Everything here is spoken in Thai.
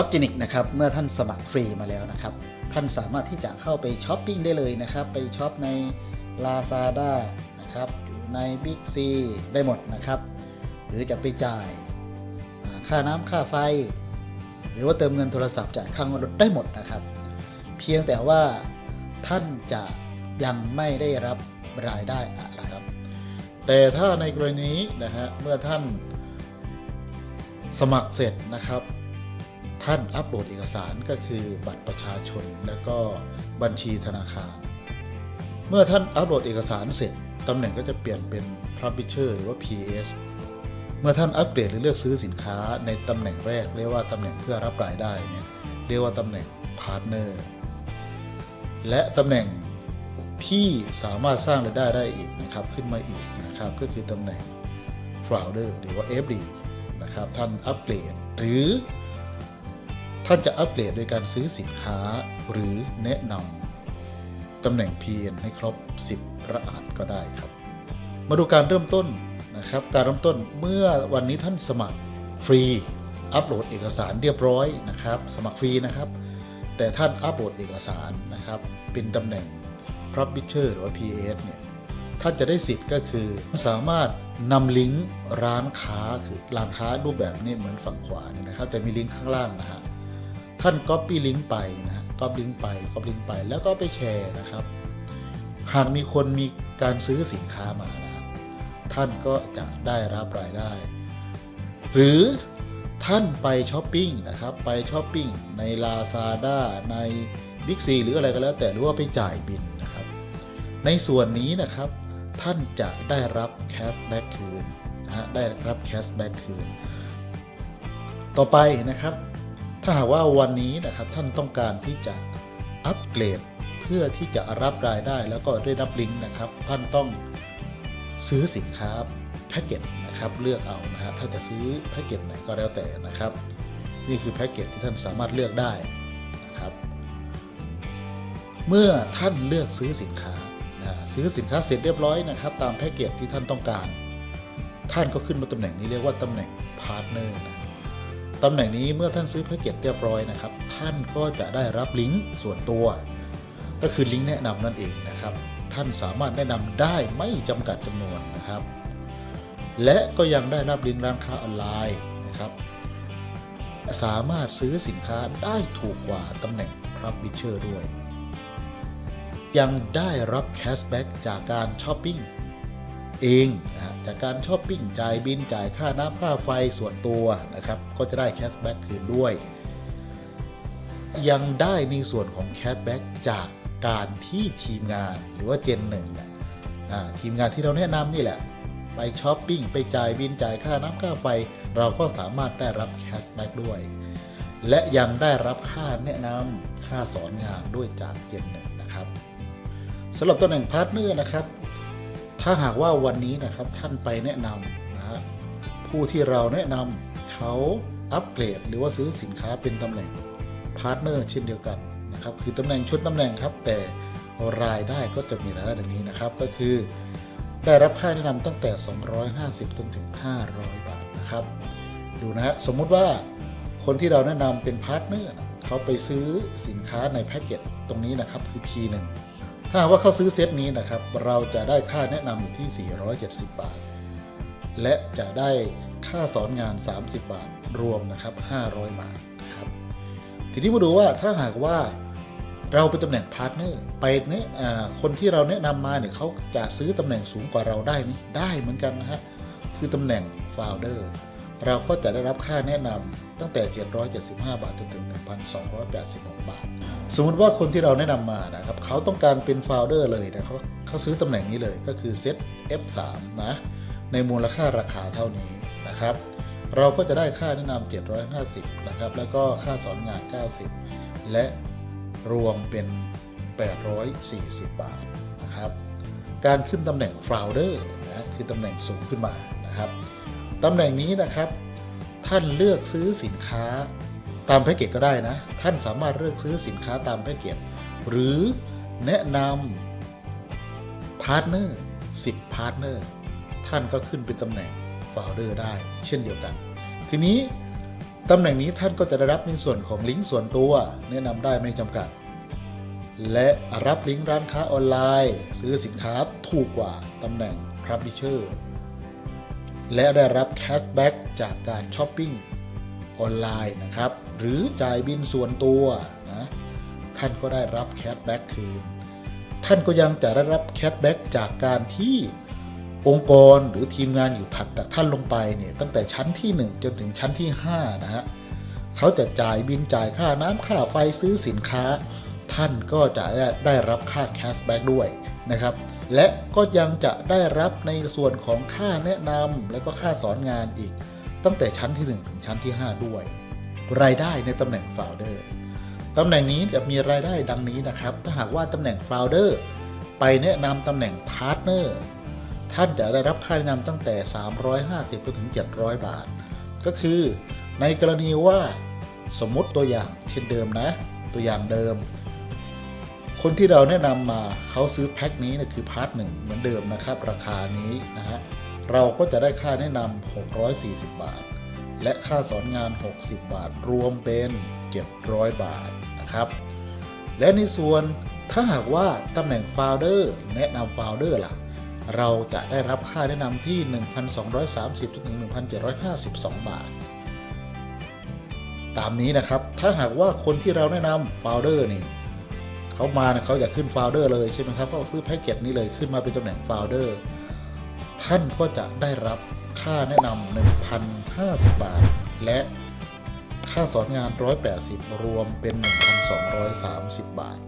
ช็อปจินิกนะครับเมื่อท่านสมัครฟรีมาแล้วนะครับ ท่านสามารถที่จะเข้าไปช้อปปิ้งได้เลยนะครับ ไปช็อปใน Lazada นะครับอยู่ใน Big C ได้หมดนะครับ หรือจะไปจ่ายค่าน้ำค่าไฟ หรือว่าเติมเงินโทรศัพท์จ่ายค่างวดรถได้หมดนะครับ เพียงแต่ว่าท่านจะยังไม่ได้รับรายได้อะไรครับ แต่ถ้าในกรณีนะฮะเมื่อท่านสมัครเสร็จนะครับ ท่านอัปโหลดเอกสารก็คือบัตรประชาชน และก็บัญชีธนาคาร เมื่อท่านอัปโหลดเอกสารเสร็จตำแหน่งก็จะเปลี่ยนเป็น Publisher หรือว่า PS เมื่อท่านอัปเกรดหรือเลือกซื้อสินค้าในตำแหน่งแรก เรียกว่าตำแหน่งเพื่อรับรายได้เนี่ยเรียกว่าตำแหน่ง Partner และตำแหน่งที่สามารถสร้างรายได้ได้อีกนะครับขึ้นมาอีกนะครับก็คือตำแหน่ง Founder หรือว่า FD นะครับท่านอัปเกรดหรือ ท่านจะอัปเกรดโดยการซื้อสินค้าหรือแนะนำตำแหน่ง PN ให้ครบ 10รหัสก็ได้ครับ มาดูการเริ่มต้นนะครับ การเริ่มต้นเมื่อวันนี้ท่านสมัครฟรีอัปโหลดเอกสารเรียบร้อยนะครับ สมัครฟรีนะครับ แต่ท่านอัปโหลดเอกสารนะครับ เป็นตำแหน่ง Publisher หรือว่า PS เนี่ยท่านจะได้สิทธิ์ก็คือสามารถนำลิงก์ร้านค้าคือร้านค้ารูปแบบนี้เหมือนฝั่งขวาเนี่ยนะครับจะมีลิงก์ข้างล่างนะฮะ ท่าน Copy ลิงก์ไปนะฮะ Copy ลิงก์ไป Copy ลิงก์ไป แล้วก็ไปแชร์นะครับ หากมีคนมีการซื้อสินค้ามานะท่านก็จะได้รับรายได้ หรือท่านไปช้อปปิ้งนะครับ ไปช้อปปิ้งใน Lazada ใน Big C หรืออะไรก็แล้วแต่หรือว่าไปจ่ายบินนะครับ ในส่วนนี้นะครับท่านจะได้รับแคชแบ็กคืนนะฮะได้รับแคชแบ็กคืน ต่อไปนะครับ ถ้าหากว่าวันนี้นะครับท่านต้องการที่จะอัปเกรดเพื่อที่จะรับรายได้แล้วก็ได้รับลิงก์นะครับ ท่านต้องซื้อสินค้าแพ็กเกจนะครับเลือกเอานะฮะถ้าจะซื้อแพ็กเกจไหนก็แล้วแต่นะครับ นี่คือแพ็กเกจที่ท่านสามารถเลือกได้นะครับ เมื่อท่านเลือกซื้อสินค้านะซื้อสินค้าเสร็จเรียบร้อยนะครับ ตามแพ็กเกจที่ท่านต้องการ ท่านก็ขึ้นมาตำแหน่งนี้เรียกว่าตำแหน่งพาร์ทเนอร์นะ ตำแหน่งนี้เมื่อท่านซื้อแพ็กเกจเรียบร้อยนะครับ ท่านก็จะได้รับลิงก์ส่วนตัว ก็คือลิงก์แนะนำนั่นเองนะครับ ท่านสามารถแนะนำได้ไม่จำกัดจำนวนนะครับ และก็ยังได้รับลิงก์ร้านค้าออนไลน์นะครับ สามารถซื้อสินค้าได้ถูกกว่าตำแหน่งรับบิชเชอร์ด้วย ยังได้รับแคชแบ็กจากการช้อปปิ้ง เองนะจากการช้อปปิ้งจ่ายบินจ่ายค่าน้ำค่าไฟส่วนตัวนะครับก็จะได้แคชแบ็กคืนด้วย ยังได้ในส่วนของแคชแบ็กจากการที่ทีมงานหรือว่าเจนหนึ่งเนี่ยทีมงานที่เราแนะนำนี่แหละ ไปช้อปปิ้งไปจ่ายบินจ่ายค่าน้ำค่าไฟ เราก็สามารถได้รับแคชแบ็กด้วย และยังได้รับค่าแนะนำค่าสอนงานด้วยจากเจนหนึ่งนะครับสำหรับตำแหน่งพาร์ทเนอร์นะครับ ถ้าหากว่าวันนี้นะครับท่านไปแนะนำนะฮะผู้ที่เราแนะนำเขาอัปเกรด หรือว่าซื้อสินค้าเป็นตำแหน่งพาร์ทเนอร์เช่นเดียวกันนะครับคือตำแหน่งชุดตำแหน่งครับ แต่รายได้ก็จะมีรายได้ดังนี้นะครับก็คือ ได้รับค่าแนะนำตั้งแต่ 250จนถึง 500 บาทนะครับ ดูนะฮะสมมุติว่าคนที่เราแนะนำเป็นพาร์ทเนอร์เขาไปซื้อสินค้าในแพ็กเกจตรงนี้นะครับคือ P1 ถ้าว่าเขาซื้อเซตนี้นะครับ เราจะได้ค่าแนะนำอยู่ที่ 470 บาท และจะได้ค่าสอนงาน 30 บาท รวมนะครับ 500 บาทนะครับ ทีนี้มาดูว่าถ้าหากว่าเราเป็นตำแหน่งพาร์ทเนอร์ไปเนี่ยคนที่เราแนะนำมาเนี่ยเขาจะซื้อตำแหน่งสูงกว่าเราได้ไหมได้เหมือนกันนะฮะ คือตำแหน่ง founder เราก็จะได้รับค่าแนะนำตั้งแต่ 775 บาทจนถึง 1,286 บาท มมติว่าคนที่เราแนะนำมานะครับเขาต้องการเป็น founder เลยนะเขาเขาซื้อตำแหน่งนี้เลยก็คือเซต F3 นะในมูลค่าราคาเท่านี้นะครับ เราก็จะได้ค่าแนะนำ750 นะครับ แล้วก็ค่าสอนงาน 90 และรวมเป็น 840 บาทนะครับ การขึ้นตำแหน่ง founder นะคือตำแหน่งสูงขึ้นมานะครับตำแหน่งนี้นะครับ ท่านเลือกซื้อสินค้า ตามแพ็กเกจก็ได้นะ ท่านสามารถเลือกซื้อสินค้าตามแพ็กเกจหรือแนะนำพาร์ทเนอร์10พาร์ทเนอร์ท่านก็ขึ้นเป็นตำแหน่ง founder ได้ เช่นเดียวกัน ทีนี้ตำแหน่งนี้ท่านก็จะได้รับในส่วนของลิงก์ส่วนตัว แนะนำได้ไม่จำกัด และรับลิงก์ร้านค้าออนไลน์ ซื้อสินค้าถูกกว่าตำแหน่งครับดิเชอร์และได้รับแคชแบ็กจากการช้อปปิ้งออนไลน์นะครับ หรือจ่ายบินส่วนตัวนะท่านก็ได้รับแคชแบ็กคืน ท่านก็ยังจะได้รับแคชแบ็กจากการที่องค์กรหรือทีมงานอยู่ถัดจากท่านลงไปเนี่ยตั้งแต่ชั้นที่ 1 จนถึงชั้นที่ 5 นะฮะเขาจะจ่ายบินจ่ายค่าน้ำค่าไฟซื้อสินค้า ท่านก็จะได้รับค่าแคชแบ็กด้วยนะครับและก็ยังจะได้รับในส่วนของค่าแนะนำและก็ค่าสอนงานอีก ตั้งแต่ชั้นที่ 1 ถึงชั้นที่ 5 ด้วย รายได้ในตำแหน่ง Founder ตำแหน่งนี้จะมีรายได้ดังนี้นะครับ ถ้าหากว่าตำแหน่ง Founder ไปแนะนำตำแหน่ง Partner ท่านจะได้รับค่าแนะนำตั้งแต่ 350ไปถึง 700 บาท ก็คือในกรณีว่าสมมติตัวอย่างเช่นเดิมนะ ตัวอย่างเดิม คนที่เราแนะนำมาเขาซื้อแพ็คนี้นะคือพาร์ทหนึ่งเหมือนเดิมนะครับ ราคานี้นะฮะเราก็จะได้ค่าแนะนำ640 บาท และค่าสอนงาน 60 บาท รวมเป็น 700 บาทนะครับ และในส่วนถ้าหากว่าตำแหน่ง Founder แนะนำ Founder ล่ะ เราจะได้รับค่าแนะนำที่ 1,230ถึง1,752 บาท ตามนี้นะครับ ถ้าหากว่าคนที่เราแนะนำ Founder นี่เขามาเขาอยากขึ้น Founder เลยใช่ไหมครับเขาซื้อแพ็กเกจนี้เลยขึ้นมาเป็นตำแหน่ง Founder ท่านก็จะได้รับ ค่าแนะนำ1,050 บาท และค่าสอนงาน 180 รวมเป็น 1,230 บาท